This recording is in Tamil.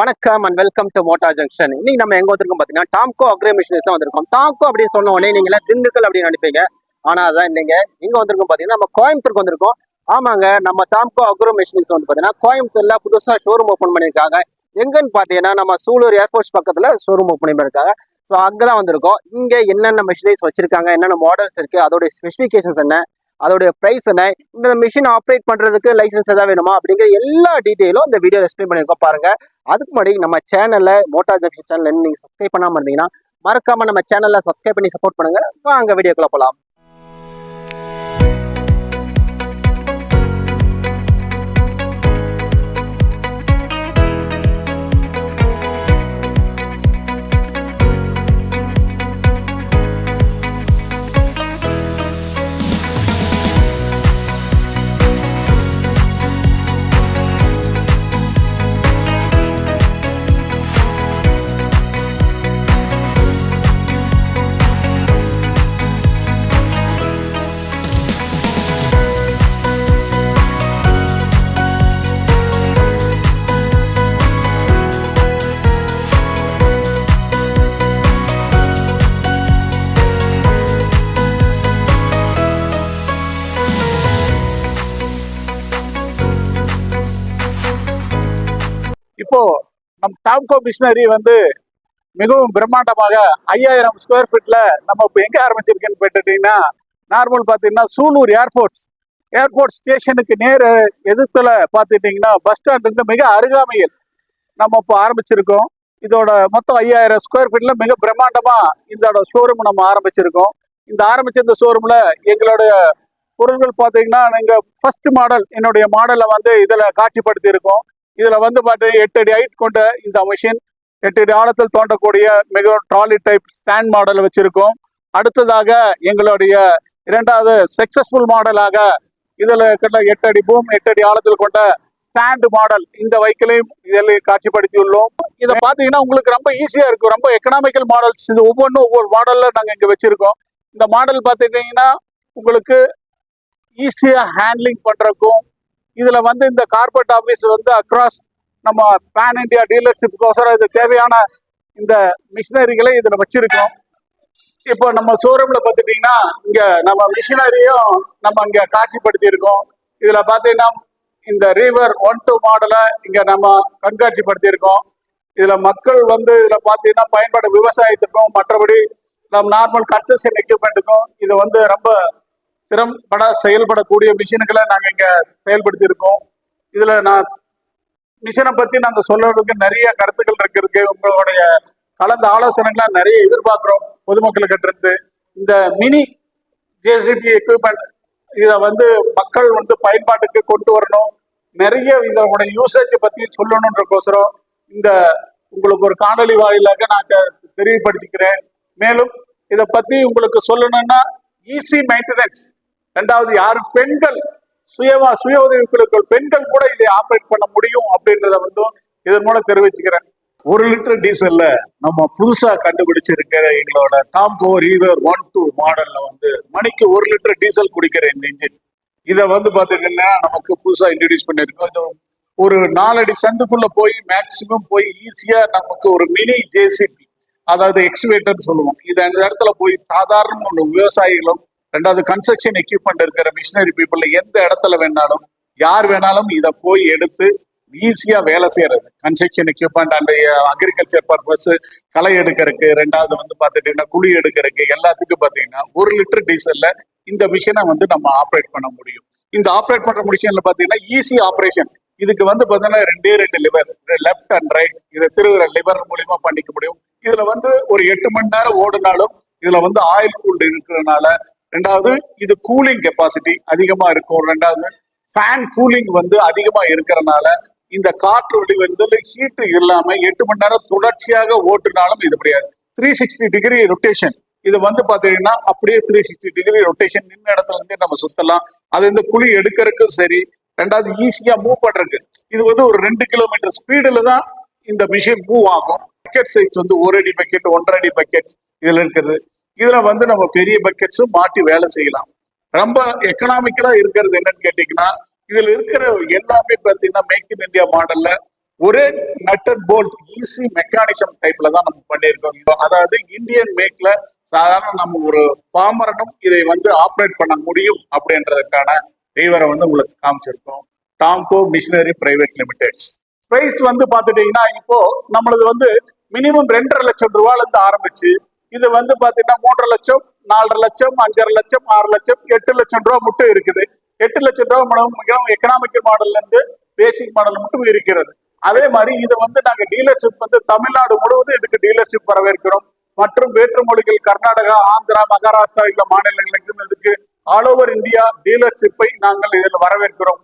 வணக்கம் and welcome to motor junction இன்னைக்கு நம்ம எங்க வந்திருக்கோம் பாத்தீங்கன்னா டாம்கோ அக்ரே மிஷினஸ் தான் வந்திருக்கோம். டாம்கோ அப்படின்னு சொன்ன உடனே நீங்க திண்டுக்கல் அப்படின்னு நினைப்பீங்க. ஆனா அதான் இல்லைங்க. இங்கே வந்திருக்கோம் பாத்தீங்கன்னா நம்ம கோயம்புத்தூருக்கு வந்திருக்கோம். ஆமாங்க நம்ம டாம்கோ அக்ரோ மிஷினஸ் வந்து பாத்தீங்கன்னா கோயம்புத்தூர்ல புதுசா ஷோரூம் ஓபன் பண்ணிருக்காங்க எங்கன்னு பாத்தீங்கன்னா நம்ம சூலூர் ஏர்ஃபோர்ஸ் பக்கத்துல ஷோரூம் ஓப்பன் பண்ணிருக்காங்க ஸோ அங்கதான் வந்திருக்கோம். இங்க என்னென்ன மிஷினரிஸ் வச்சிருக்காங்க என்னென்ன மாடல்ஸ் இருக்கு அதோட ஸ்பெசிஃபிகேஷன்ஸ் என்ன அதோடைய ப்ரைஸ் என்ன? இந்த மிஷின் ஆப்ரேட் பண்ணுறதுக்கு லைசன்ஸ் எதாவது வேணுமா? அப்படிங்கிற எல்லா டீட்டெயிலும் இந்த வீடியோ எக்ஸ்பிளைன் பண்ணியிருக்கோம் பாருங்கள் அதுக்கு முன்னாடி நம்ம சேனலில் மோட்டார் ஜங்ஷன் சேனல் நீங்கள் சப்ஸ்கிரைப் பண்ணாமல் இருந்தீங்கன்னா மறக்காமல் நம்ம சேனலில் சப்ஸ்கிரைப் பண்ணி சப்போர்ட் பண்ணுங்கள் வாங்க வீடியோக்குள்ளே போகலாம் இப்போ நம் டாம்கோ மிஷினரி வந்து மிகவும் பிரம்மாண்டமாக ஐயாயிரம் ஸ்கொயர் ஃபீட்ல நம்ம இப்போ எங்க ஆரம்பிச்சிருக்கேன்னு கேட்டுட்டீங்கன்னா நார்மல் பார்த்தீங்கன்னா சூலூர் ஏர்ஃபோர்ஸ் ஏர்போர்ட் ஸ்டேஷனுக்கு நேர எதிர்த்துல பார்த்துட்டீங்கன்னா பஸ் ஸ்டாண்ட் மிக அருகாமையில் நம்ம இப்போ ஆரம்பிச்சிருக்கோம். இதோட மொத்தம் ஐயாயிரம் ஸ்கொயர் ஃபீட்ல மிக பிரம்மாண்டமா இதோட ஷோரூம் நம்ம ஆரம்பிச்சிருக்கோம். இந்த ஆரம்பிச்ச இந்த ஷோரூம்ல எங்களுடைய பொருள்கள் பார்த்தீங்கன்னா நீங்க ஃபர்ஸ்ட் மாடல் என்னுடைய மாடலை வந்து இதில் காட்சிப்படுத்தி இருக்கோம் இதுல வந்து பாட்டு எட்டு அடி ஹைட் கொண்ட இந்த மிஷின் எட்டு அடி ஆழத்தில் தோண்டக்கூடிய மிக ட்ராலி டைப் ஸ்டாண்ட் மாடல் வச்சிருக்கோம். அடுத்ததாக எங்களுடைய இரண்டாவது சக்சஸ்ஃபுல் மாடலாக இதுல இருக்கிற எட்டு அடி பூம் எட்டு அடி ஆழத்தில் கொண்ட ஸ்டாண்ட் மாடல் இந்த வைக்கலையும் இதில் காட்சிப்படுத்தியுள்ளோம். இதை பார்த்தீங்கன்னா உங்களுக்கு ரொம்ப ஈஸியா இருக்கும். ரொம்ப எக்கனாமிக்கல் மாடல்ஸ் இது ஒவ்வொன்றும் ஒவ்வொரு மாடல்ல நாங்கள் இங்க வச்சிருக்கோம். இந்த மாடல் பார்த்துட்டீங்கன்னா உங்களுக்கு ஈஸியா ஹேண்ட்லிங் பண்றதுக்கும் இதுல வந்து இந்த கார்பரேட் ஆபீஸ் வந்து அக்ராஸ் நம்ம பேன் இந்தியா டீலர்ஷிப்புக்கோசரம் இது தேவையான இந்த மிஷினரிகளை இதுல வச்சிருக்கோம் இப்போ நம்ம ஷோரூம்ல பார்த்துட்டீங்கன்னா இங்க நம்ம மிஷினரியும் நம்ம இங்க காட்சிப்படுத்தி இருக்கோம் இதுல பாத்தீங்கன்னா இந்த ரீவர் ஒன் டூ மாடலை இங்க நம்ம கண்காட்சிப்படுத்தி இருக்கோம் இதுல மக்கள் வந்து இதுல பாத்தீங்கன்னா பயன்பாடு விவசாயத்துக்கும் மற்றபடி நம்ம நார்மல் கன்ஸ்ட்ரக்ஷன் எக்யூப்மெண்ட்டுக்கும் இது வந்து ரொம்ப திறம்பட செயல்படக்கூடிய மிஷின்களை நாங்க இங்க செயல்படுத்தி இருக்கோம் இதுல நான் மிஷினை பத்தி நாங்க சொல்றதுக்கு நிறைய கருத்துக்கள் இருக்கு உங்களுடைய கலந்த ஆலோசனைகளை நிறைய எதிர்பார்க்கிறோம் பொதுமக்களுக்கிட்ட இருந்து. இந்த மினி ஜேசிபி எக்யூப்மெண்ட் இதை வந்து மக்கள் வந்து பயன்பாட்டுக்கு கொண்டு வரணும். நிறைய இதோட யூசேஜ் பத்தி சொல்லணுன்றக்கோசரம் இந்த உங்களுக்கு ஒரு காணொலி வாயிலாக நான் தெரியப்படுத்திக்கிறேன். மேலும் இதை பத்தி உங்களுக்கு சொல்லணும்னா ஈஸி மெயின்டெனன்ஸ் ரெண்டாவது யாரும் பெண்கள். சுயமா சுய உதவி குழுக்கள் பெண்கள் கூட இதை ஆப்ரேட் பண்ண முடியும் அப்படின்றத வந்து இதன் மூலம் தெரிவிச்சுக்கிறேன். ஒரு லிட்டர் டீசல்ல நம்ம புதுசா கண்டுபிடிச்சிருக்கிற எங்களோட டாம்கோ ரீவர் ஒன் டூ மாடல்ல வந்து மணிக்கு ஒரு லிட்டர் டீசல் குடிக்கிற இந்த இன்ஜின் இதை வந்து பாத்தீங்கன்னா நமக்கு புதுசா இன்ட்ரடியூஸ் பண்ணிருக்கோம் இது ஒரு நாலடி சந்துக்குள்ள போய் மேக்சிமம் போய் ஈஸியா நமக்கு ஒரு மினி ஜேசிபி அதாவது எக்ஸ்வேட்டர்னு சொல்லுவோம். இது அந்த இடத்துல போய் சாதாரண ஒன்று விவசாயிகளும் ரெண்டாவது கன்ஸ்ட்ரக்ஷன் எக்யூப்மெண்ட் இருக்கிற மிஷினரி பீப்புள் எந்த இடத்துல வேணாலும் யார் வேணாலும் இதை போய் எடுத்து ஈஸியா வேலை செய்யறது. Construction equipment and agriculture purpose களை எடுக்கிறதுக்கு ரெண்டாவது வந்து பார்த்துட்டீங்கன்னா குழி எடுக்கிறதுக்கு எல்லாத்துக்கும் பார்த்தீங்கன்னா ஒரு லிட்டர் டீசல்ல இந்த மிஷினை வந்து நம்ம ஆப்ரேட் பண்ண முடியும். இந்த ஆப்ரேட் பண்ற மிஷின்ல பார்த்தீங்கன்னா ஈஸி ஆப்ரேஷன் இதுக்கு வந்து பார்த்தீங்கன்னா ரெண்டே ரெண்டு லிவர் லெஃப்ட் அண்ட் ரைட் இதை திருவுற லிவர் மூலியமா பண்ணிக்க முடியும். இதுல வந்து ஒரு எட்டு மணி நேரம் ஓடுனாலும் இதுல வந்து ஆயில் கூல்டு இருக்கிறதுனால ரெண்டாவது இது கூலிங் கெப்பாசிட்டி அதிகமா இருக்கும். ரெண்டாவது ஃபேன் கூலிங் வந்து அதிகமா இருக்கிறனால இந்த காற்று வழி வந்து ஹீட்டு இல்லாம எட்டு மணி நேரம் தொடர்ச்சியாக ஓட்டுனாலும் இது முடியாது. த்ரீ சிக்ஸ்டி டிகிரி ரொட்டேஷன் இது வந்து பாத்தீங்கன்னா அப்படியே த்ரீ சிக்ஸ்டி டிகிரி ரொட்டேஷன் நின்ன இடத்துல இருந்தே நம்ம சுத்தலாம். அது இந்த குழி எடுக்கிறதுக்கும் சரி. ரெண்டாவது ஈஸியா மூவ் பண்றதுக்கு. இது வந்து ஒரு ரெண்டு கிலோமீட்டர் ஸ்பீடுல தான் இந்த மிஷின் மூவ் ஆகும். பக்கெட் சைஸ் வந்து ஒரு அடி பக்கெட் ஒன்றரை அடி பக்கெட்ஸ் இதுல இருக்குது. இதுல வந்து நம்ம பெரிய பக்கெட்ஸும் மாட்டி வேலை செய்யலாம். ரொம்ப எக்கனாமிக்கலா இருக்கிறது என்னன்னு கேட்டீங்கன்னா இதுல இருக்கிற எல்லாமே பாத்தீங்கன்னா மேக் இன் இந்தியா மாடல்ல ஒரே nut and bolt easy mechanism டைப்ல தான் நம்ம பண்ணியிருக்கோம். இப்போ அதாவது இந்தியன் மேக்ல சாதாரண நம்ம ஒரு பாமரனும் இதை வந்து ஆப்ரேட் பண்ண முடியும் அப்படின்றதுக்கான டிரைவரை வந்து உங்களுக்கு காமிச்சிருக்கோம். Tamco machinery private limiteds price வந்து பாத்துட்டீங்கன்னா இப்போ நம்மளது வந்து மினிமம் ரெண்டரை லட்சம் ரூபாயில இருந்து ஆரம்பிச்சு இது வந்து பாத்தீங்கன்னா மூன்றரை லட்சம் நாலரை லட்சம் அஞ்சரை லட்சம் ஆறு லட்சம் எட்டு லட்சம் ரூபா மட்டும் இருக்குது. எட்டு லட்சம் ரூபா மிகவும் எக்கனாமிக்கல் மாடல்ல இருந்து பேசிக் மாடல் மட்டும் இருக்கிறது. அதே மாதிரி இதை வந்து நாங்க டீலர்ஷிப் வந்து தமிழ்நாடு முழுவதும் இதுக்கு டீலர்ஷிப் வரவேற்கிறோம்? மற்றும் வேற்று மொழிகள் கர்நாடகா ஆந்திரா மகாராஷ்டிரா இல்ல மாநிலங்களுக்கும் இதுக்கு ஆல் ஓவர் இந்தியா டீலர்ஷிப்பை நாங்கள் இதில் வரவேற்கிறோம்.